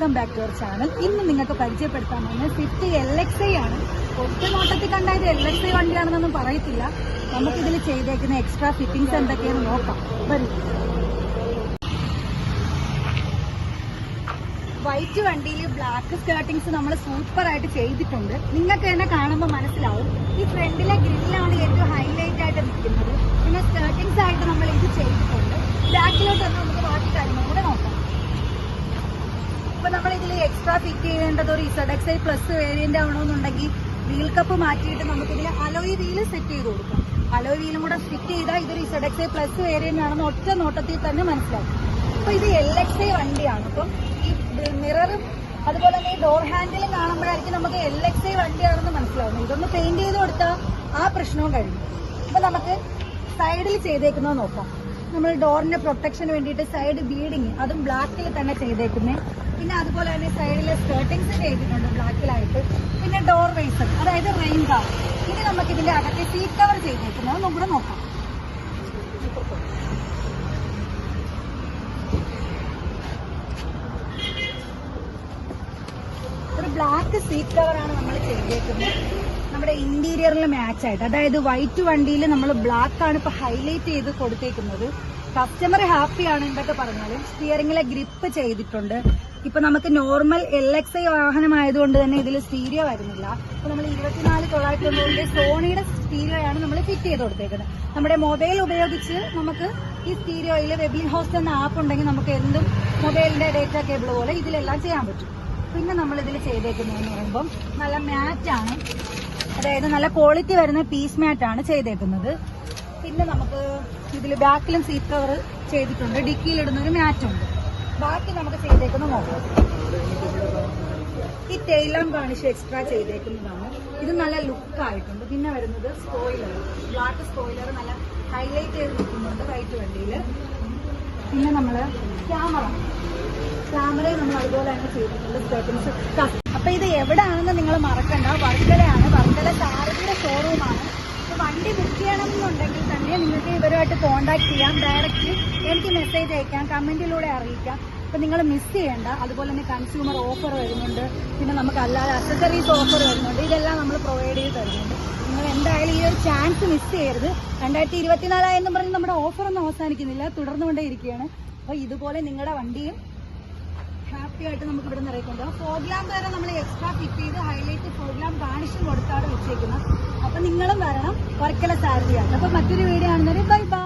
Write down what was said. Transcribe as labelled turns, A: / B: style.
A: To our channel ഇന്ന് നിങ്ങൾക്ക് പരിചയപ്പെടുത്താൻ വന്ന സ്വിഫ്റ്റ് എൽ എക്സ് ഐ ആണ്. ഒറ്റ നോട്ടത്തിൽ കണ്ട ഇത് എൽ എക്സ് ഐ വണ്ടിയാണെന്നൊന്നും പറയത്തില്ല. നമുക്കിതിൽ ചെയ്തേക്കുന്ന എക്സ്ട്രാ ഫിറ്റിംഗ്സ് എന്തൊക്കെയാണെന്ന് നോക്കാം. വരും. വൈറ്റ് വണ്ടിയിൽ ബ്ലാക്ക് സ്കേർട്ടിങ്സ് നമ്മൾ സൂപ്പർ ആയിട്ട് ചെയ്തിട്ടുണ്ട്. നിങ്ങൾക്ക് തന്നെ കാണുമ്പോൾ മനസ്സിലാവും. ഈ ഫ്രണ്ടിലെ ഗ്രില്ലാണ് ഏറ്റവും ഹൈലൈറ്റ് ആയിട്ട് നിൽക്കുന്നത്. പിന്നെ സ്കേർട്ടിങ്സ് ആയിട്ട് നമ്മൾ ഇത് ചെയ്തിട്ടുണ്ട്. ബാക്കിലോട്ട് നമുക്ക് ബാക്കി കാര്യങ്ങൾ ഇപ്പൊ നമ്മൾ ഇതിൽ എക്സ്ട്രാ ഫിറ്റ് ചെയ്യേണ്ടത് ഒരു Z X I plus variant ആവണമെന്നുണ്ടെങ്കിൽ wheel cup മാറ്റിയിട്ട് നമുക്കിതിൽ അലോയ് വീൽ സെറ്റ് ചെയ്ത് കൊടുക്കാം. അലോയ് വീലും കൂടെ ഫിറ്റ് ചെയ്താൽ ഇതൊരു Z X I plus variant ആണെന്ന് ഒറ്റ നോട്ടത്തിൽ തന്നെ മനസ്സിലാക്കും. അപ്പൊ ഇത് എൽ എക്സ് വണ്ടിയാണ്. അപ്പം ഈ മിററും അതുപോലെ തന്നെ ഈ ഡോർ ഹാൻഡിലും കാണുമ്പോഴായിരിക്കും നമുക്ക് എൽ എക്സ് ഐ വണ്ടിയാണെന്ന് മനസ്സിലാവും ഇതൊന്ന് പെയിന്റ് ചെയ്ത് കൊടുത്താൽ ആ പ്രശ്നവും കഴിഞ്ഞു അപ്പൊ നമുക്ക് സൈഡിൽ ചെയ്തേക്കുന്നത് നോക്കാം. നമ്മൾ ഡോറിന്റെ പ്രൊട്ടക്ഷന് വേണ്ടിയിട്ട് സൈഡ് ബീഡിങ് അതും ബ്ലാക്കിൽ തന്നെ ചെയ്തേക്കുന്നത് പിന്നെ അതുപോലെ തന്നെ സൈഡിലെ സ്കേർട്ടിങ്സ് ചെയ്തിട്ടുണ്ട് ബ്ലാക്കിലായിട്ട് പിന്നെ ഡോർ റേസർ അതായത് റെയിൻ കാർ ഇനി നമുക്ക് ഇതിന്റെ അകത്തെ സീറ്റ് കവർ ചെയ്തേക്കുന്നത് ഒന്നും കൂടെ നോക്കാം. ഒരു ബ്ലാക്ക് സീറ്റ് കവറാണ് നമ്മൾ ചെയ്തേക്കുന്നത്. നമ്മുടെ ഇന്റീരിയറിൽ മാച്ച് ആയിട്ട്. അതായത് വൈറ്റ് വണ്ടിയിൽ നമ്മൾ ബ്ലാക്ക് ആണ് ഇപ്പൊ ഹൈലൈറ്റ് ചെയ്ത് കൊടുത്തേക്കുന്നത്. കസ്റ്റമർ ഹാപ്പി ആണ് എന്തൊക്കെ പറഞ്ഞാലും സ്റ്റിയറിംഗിലെ ഗ്രിപ്പ് ചെയ്തിട്ടുണ്ട്. ഇപ്പൊ നമുക്ക് നോർമൽ എൽ എക്സ് ഐ വാഹനമായതുകൊണ്ട് തന്നെ ഇതിൽ സ്റ്റീരിയോ വരുന്നില്ല. അപ്പൊ നമ്മൾ ഇരുപത്തിനാല് തൊള്ളായിരത്തി തൊണ്ണൂറിന്റെ സോണിയുടെ സ്റ്റീരിയോയാണ് നമ്മൾ ഫിറ്റ് ചെയ്ത് കൊടുത്തേക്കുന്നത്. നമ്മുടെ മൊബൈൽ ഉപയോഗിച്ച് നമുക്ക് ഈ സ്റ്റീരിയോയിൽ വെബിൻ ഹോസ്റ്റ് എന്ന ആപ്പ് ഉണ്ടെങ്കിൽ നമുക്ക് എന്തും മൊബൈലിന്റെ ഡേറ്റ കേബിൾ പോലെ ഇതിലെല്ലാം ചെയ്യാൻ പറ്റും. പിന്നെ നമ്മൾ ഇതിൽ ചെയ്തേക്കുന്നതെന്ന് പറയുമ്പം നല്ല മാറ്റാണ് അതായത് നല്ല ക്വാളിറ്റി വരുന്ന പീസ് മാറ്റാണ് ചെയ്തേക്കുന്നത്. പിന്നെ നമുക്ക് ഇതിൽ ബാക്കിലും സീറ്റ് കവർ ചെയ്തിട്ടുണ്ട്. ഡിക്കിയിലിടുന്ന ഒരു മാറ്റുണ്ട് ബാക്കി നമുക്ക് ചെയ്തേക്കുന്ന നോക്കാം. ഈ ടൈലം കാണിച്ച് എക്സ്ട്രാ ചെയ്തേക്കുന്നതാണ്. ഇത് നല്ല ലുക്ക് ആയിട്ടുണ്ട്. പിന്നെ വരുന്നത് സ്പോയിലർ ബ്ലാക്ക് സ്പോയിലർ നല്ല ഹൈലൈറ്റ് ചെയ്ത് നിൽക്കുന്നുണ്ട് വൈറ്റ് വണ്ടിയിൽ പിന്നെ നമ്മൾ ക്യാമറ ക്യാമറയും നമ്മൾ അതുപോലെ തന്നെ ചെയ്തിട്ടുണ്ട് അപ്പൊ ഇത് എവിടെയാണെന്ന് നിങ്ങൾ മറക്കണ്ട. വർക്കലയാണ്. വർക്കല സാരഥിയുടെ ഷോറൂമാണ് വണ്ടി ബുക്ക് ചെയ്യണമെന്നുണ്ടെങ്കിൽ തന്നെ നിങ്ങൾക്ക് ഇവരുമായിട്ട് കോൺടാക്ട് ചെയ്യാം. ഡയറക്റ്റ് എനിക്ക് മെസ്സേജ് അയക്കാം കമന്റിലൂടെ അറിയിക്കാം. അപ്പൊ നിങ്ങൾ മിസ് ചെയ്യേണ്ട. അതുപോലെ തന്നെ കൺസ്യൂമർ ഓഫർ വരുന്നുണ്ട്. പിന്നെ നമുക്ക് അല്ലാതെ അക്സസറീസ് ഓഫർ വരുന്നുണ്ട്. ഇതെല്ലാം നമ്മൾ പ്രൊവൈഡ് ചെയ്ത് തരുന്നുണ്ട്. നിങ്ങൾ എന്തായാലും ഈ ഒരു ചാൻസ് മിസ് ചെയ്യരുത്. രണ്ടായിരത്തി ഇരുപത്തിനാലായെന്നും പറഞ്ഞ് നമ്മുടെ ഓഫർ ഒന്നും അവസാനിക്കുന്നില്ല. തുടർന്നുകൊണ്ടേ ഇരിക്കുകയാണ് അപ്പൊ ഇതുപോലെ നിങ്ങളുടെ വണ്ടിയും ആയിട്ട് നമുക്ക് ഇവിടെ നിന്ന് ഇറക്കിക്കൊണ്ടുപോകാം ഫോഗ്ലാം വരെ നമ്മൾ എക്സ്ട്രാ ഫിറ്റ് ചെയ്ത് ഹൈലൈറ്റ് ഫോഗ്ലാം കാണിച്ചും കൊടുത്താണ് വെച്ചേക്കുന്നത്. അപ്പൊ നിങ്ങളും വരണം. വർക്കല സാരഥിയാണ് അപ്പൊ മറ്റൊരു വീഡിയോ ആണെന്നൊരു ബൈ ബൈ